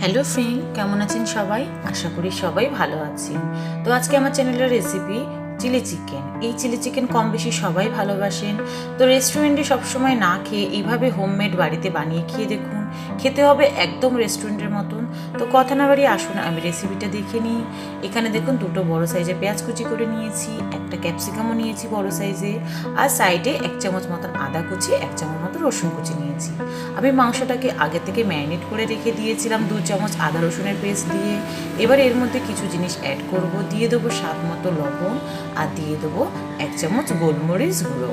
Hello friend, কেমন আছেন সবাই? আশা করি সবাই ভালো আছেন। তো আজকে আমার চ্যানেলের রেসিপি চিলি চিকেন। এই চিলি চিকেন কম বেশি সবাই ভালোবাসেন। তো রেস্টুরেন্টে সবসময় না খেয়ে এইভাবে হোমমেড বাড়িতে বানিয়ে খেয়ে দেখুন। খেতে হবে একদম রেস্টুরেন্টের মতন। তো কথা না বাড়ি আসুন, আমি রেসিপিটা দেখে নিই। এখানে দেখুন দুটো বড় সাইজে পেঁয়াজ কুচি করে নিয়েছি, একটা ক্যাপসিকামও নিয়েছি বড় সাইজে আর সাইডে এক চামচ মতন আদা কুচি, এক চামচ মতো রসুন কুচি নিয়েছি। আমি মাংসটাকে আগে থেকে ম্যারিনেট করে রেখে দিয়েছিলাম, দু চামচ আদা রসুনের পেস্ট দিয়ে। এবার এর মধ্যে কিছু জিনিস অ্যাড করব, দিয়ে দেবো স্বাদ মতো লবণ, আর দিয়ে দেবো এক চামচ গোলমরিচ গুঁড়ো।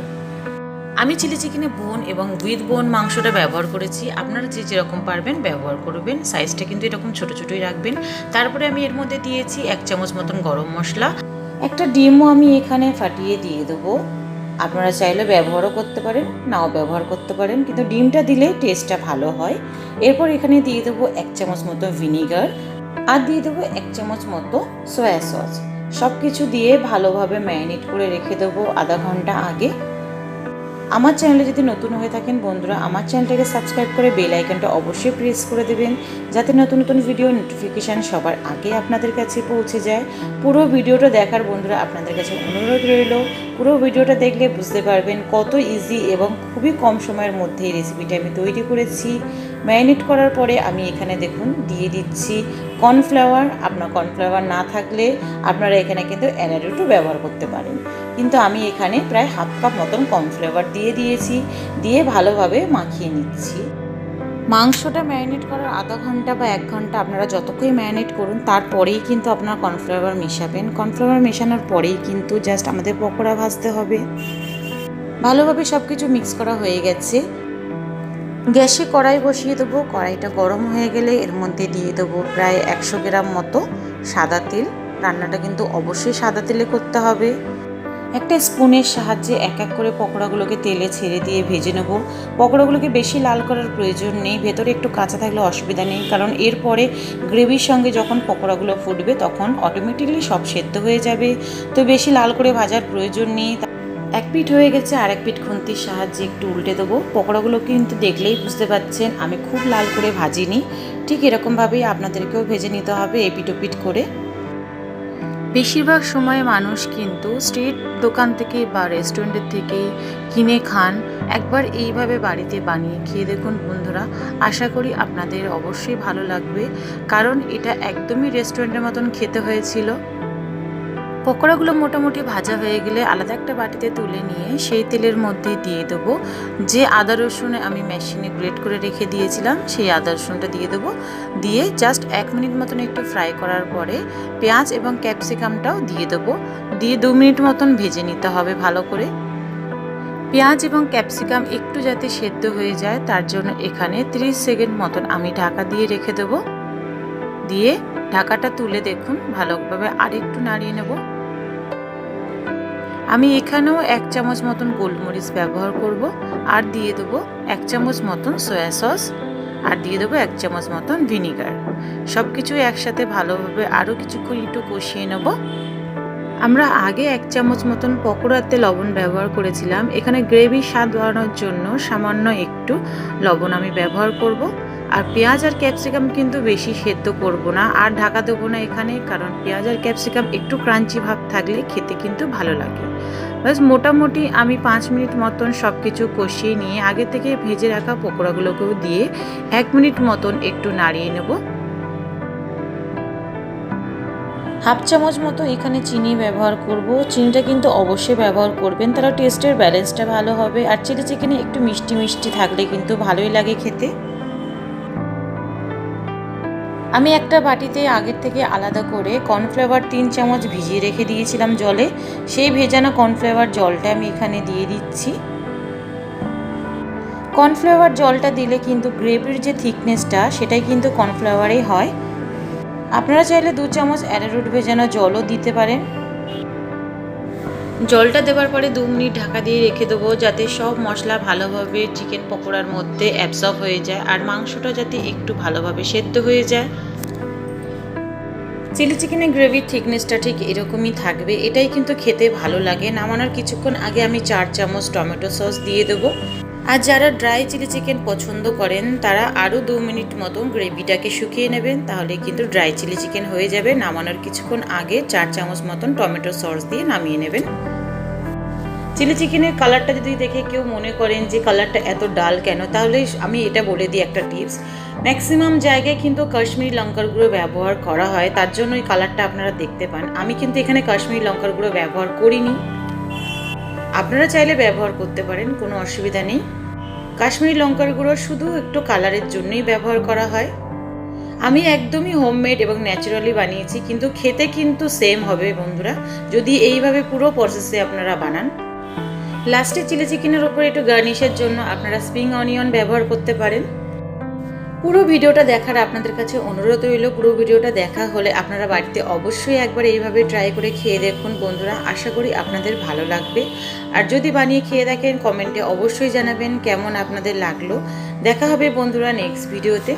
আমি চিলি চিকেনে বোন এবং উইথ বোন মাংসটা ব্যবহার করেছি। আপনারা যে যেরকম পারবেন ব্যবহার করবেন। সাইজটা কিন্তু এরকম ছোট ছোটই রাখবেন। তারপরে আমি এর মধ্যে দিয়েছি এক চামচ মতন গরম মশলা। একটা ডিমও আমি এখানে ফাটিয়ে দিয়ে দেবো। আপনারা চাইলে ব্যবহারও করতে পারেন, নাও ব্যবহার করতে পারেন। কিন্তু ডিমটা দিলে টেস্টটা ভালো হয়। এরপর এখানে দিয়ে দেবো এক চামচ মতো ভিনিগার আর দিয়ে দেবো এক চামচ মতো সয়া সস সব কিছু দিয়ে ভালোভাবে ম্যারিনেট করে রেখে দেবো আধা ঘণ্টা আগে। আমার চ্যানেলে যদি নতুন হয়ে থাকেন বন্ধুরা, আমার চ্যানেলটাকে সাবস্ক্রাইব করে বেল আইকনটা অবশ্যই প্রেস করে দেবেন, যাতে নতুন নতুন ভিডিও নোটিফিকেশান সবার আগে আপনাদের কাছে পৌঁছে যায়। পুরো ভিডিওটা দেখার বন্ধুরা আপনাদের কাছে অনুরোধ রইল, পুরো ভিডিওটা দেখলে বুঝতে পারবেন কত ইজি এবং খুবই কম সময়ের মধ্যে এই রেসিপিটা আমি তৈরি করেছি। ম্যারিনেট করার পরে আমি এখানে দেখুন দিয়ে দিচ্ছি কর্নফ্লাওয়ার। আপনার কর্নফ্লাওয়ার না থাকলে আপনারা এখানে কিন্তু অ্যানারুটও ব্যবহার করতে পারেন। কিন্তু আমি এখানে প্রায় হাফ কাপ মতন কর্নফ্লেভার দিয়ে দিয়েছি, দিয়ে ভালোভাবে মাখিয়ে নিচ্ছি। মাংসটা ম্যারিনেট করার আধা ঘণ্টা বা এক ঘণ্টা আপনারা যতক্ষণ ম্যারিনেট করুন, তারপরেই কিন্তু আপনার কর্নফ্লাওয়ার মেশাবেন। কর্নফ্লাওয়ার মেশানোর পরেই কিন্তু জাস্ট আমাদের পকোড়া ভাজতে হবে। ভালোভাবে সব কিছু মিক্স করা হয়ে গেছে। গ্যাসে কড়াই বসিয়ে দেবো। কড়াইটা গরম হয়ে গেলে এর মধ্যে দিয়ে দেবো প্রায় একশো গ্রাম মতো সাদা তেল। রান্নাটা কিন্তু অবশ্যই সাদা তেলে করতে হবে। একটা স্পুনের সাহায্যে এক এক করে পকোড়াগুলোকে তেলে ছেড়ে দিয়ে ভেজে নেব। পকোড়াগুলোকে বেশি লাল করার প্রয়োজন নেই। ভেতরে একটু কাঁচা থাকলে অসুবিধা নেই, কারণ এরপরে গ্রেভির সঙ্গে যখন পকোড়াগুলো ফুটবে তখন অটোমেটিকলি সব সেদ্ধ হয়ে যাবে। তো বেশি লাল করে ভাজার প্রয়োজন নেই। পিঠ হয়ে গেছে, আর এক পিঠ খুন্তির সাহায্যে একটু উল্টে দেবো। পকোড়াগুলো কিন্তু দেখলেই বুঝতে পাচ্ছেন, আমি খুব লাল করে ভাজিনি। ঠিক এরকমভাবেই আপনাদেরকেও ভেজে নিতে হবে এপিট ওপিট করে। বেশিরভাগ সময় মানুষ কিন্তু স্ট্রিট দোকান থেকে বা রেস্টুরেন্টের থেকে কিনে খান। একবার এইভাবে বাড়িতে বানিয়ে খেয়ে দেখুন বন্ধুরা। আশা করি আপনাদের অবশ্যই ভালো লাগবে, কারণ এটা একদমই রেস্টুরেন্টের মতন খেতে হয়েছিল। পকোড়াগুলো মোটামুটি ভাজা হয়ে গেলে আলাদা একটা বাটিতে তুলে নিয়ে সেই তেলের মধ্যে দিয়ে দেবো। যে আদা রসুন আমি মেশিনে গ্রেট করে রেখে দিয়েছিলাম, সেই আদা রসুনটা দিয়ে দেবো। দিয়ে জাস্ট এক মিনিট মতন একটু ফ্রাই করার পরে পেঁয়াজ এবং ক্যাপসিকামটাও দিয়ে দেবো। দিয়ে দু মিনিট মতন ভেজে নিতে হবে ভালো করে। পেঁয়াজ এবং ক্যাপসিকাম একটু যাতে সেদ্ধ হয়ে যায়, তার জন্য এখানে 30 সেকেন্ড মতন আমি ঢাকা দিয়ে রেখে দেবো। দিয়ে ঢাকাটা তুলে দেখুন, ভালোভাবে আরেকটু নাড়িয়ে নেব। আমি এখানেও এক চামচ মতন গোলমরিচ ব্যবহার করব, আর দিয়ে দেবো এক চামচ মতন সয়া সস, আর দিয়ে দেবো এক চামচ মতন ভিনিগার। সব কিছু একসাথে ভালোভাবে আরও কিছুক্ষণ একটু কষিয়ে নেব। আমরা আগে এক চামচ মতন পকোড়াতে লবণ ব্যবহার করেছিলাম। এখানে গ্রেভি স্বাদ বাড়ানোর জন্য সামান্য একটু লবণ আমি ব্যবহার করব। আর পেঁয়াজ আর ক্যাপসিকাম কিন্তু বেশি সেদ্ধ করব না। আর ঢাকা দেবো না এখানে, কারণ পেঁয়াজ আর ক্যাপসিকাম একটু ক্রাঞ্চি ভাব থাকলে খেতে কিন্তু ভালো লাগে। বাস মোটামুটি আমি পাঁচ মিনিট মতন সব কিছু কষিয়ে নিয়ে আগে থেকে ভেজে রাখা পকোড়াগুলোকেও দিয়ে এক মিনিট মতন একটু নাড়িয়ে নেব। হাফ চামচ মতো এখানে চিনি ব্যবহার করব। চিনিটা কিন্তু অবশ্যই ব্যবহার করবেন তারা টেস্টের ব্যালেন্সটা ভালো হবে। আর চিলি চিকেনে একটু মিষ্টি মিষ্টি থাকলে কিন্তু ভালোই লাগে খেতে। আমি একটা বাটিতে আগের থেকে আলাদা করে কর্নফ্লেভার তিন চামচ ভিজিয়ে রেখে দিয়েছিলাম জলে। সেই ভেজানো কর্নফ্লেভার জলটা আমি এখানে দিয়ে দিচ্ছি। কর্নফ্লেভার জলটা দিলে কিন্তু গ্রেভির যে থিকনেসটা, সেটাই কিন্তু কর্নফ্লেভারেই হয়। আপনারা চাইলে দু চামচ অ্যারারুট ভেজানো জলও দিতে পারেন। জলটা দেওয়ার পরে দু মিনিট ঢাকা দিয়ে রেখে দেবো, যাতে সব মশলা ভালোভাবে চিকেন পকোড়ার মধ্যে অ্যাবসর্ব হয়ে যায় আর মাংসটা যাতে একটু ভালোভাবে সেদ্ধ হয়ে যায়। চিলি চিকেনের গ্রেভির থিকনেসটা ঠিক এরকমই থাকবে, এটাই কিন্তু খেতে ভালো লাগে। নামানোর কিছুক্ষণ আগে আমি চার চামচ টমেটো সস দিয়ে দেবো। আর যারা ড্রাই চিলি চিকেন পছন্দ করেন, তারা আরও দু মিনিট মতো গ্রেভিটাকে শুকিয়ে নেবেন, তাহলে কিন্তু ড্রাই চিলি চিকেন হয়ে যাবে। নামানোর কিছুক্ষণ আগে চার চামচ মতন টমেটো সস দিয়ে নামিয়ে নেবেন। চিলি চিকেনের কালারটা যদি দেখে কেউ মনে করেন যে কালারটা এত ডাল কেন, তাহলে আমি এটা বলে দিই একটা টিপস ম্যাক্সিমাম জায়গায় কিন্তু কাশ্মীরি লঙ্কার গুঁড়ো ব্যবহার করা হয়, তার জন্য এই কালারটা আপনারা দেখতে পান। আমি কিন্তু এখানে কাশ্মীরি লঙ্কার গুঁড়ো ব্যবহার করিনি। আপনারা চাইলে ব্যবহার করতে পারেন, কোনো অসুবিধা নেই। কাশ্মীরি লঙ্কার গুঁড়ো শুধু একটু কালারের জন্যই ব্যবহার করা হয়। আমি একদমই হোমমেড এবং ন্যাচারালি বানিয়েছি, কিন্তু খেতে কিন্তু সেম হবে বন্ধুরা, যদি এইভাবে পুরো প্রসেসে আপনারা বানান। লাস্টে চিলি চিকেনের ওপর একটু গার্নিশের জন্য আপনারা স্প্রিং অনিয়ন ব্যবহার করতে পারেন। পুরো ভিডিওটা দেখার আপনাদের কাছে অনুরোধ রইল। পুরো ভিডিওটা দেখা হলে আপনারা বাড়িতে অবশ্যই একবার এইভাবে ট্রাই করে খেয়ে দেখুন বন্ধুরা। আশা করি আপনাদের ভালো লাগবে। আর যদি বানিয়ে খেয়ে দেখেন কমেন্টে অবশ্যই জানাবেন কেমন আপনাদের লাগল। দেখা হবে বন্ধুরা নেক্সট ভিডিওতে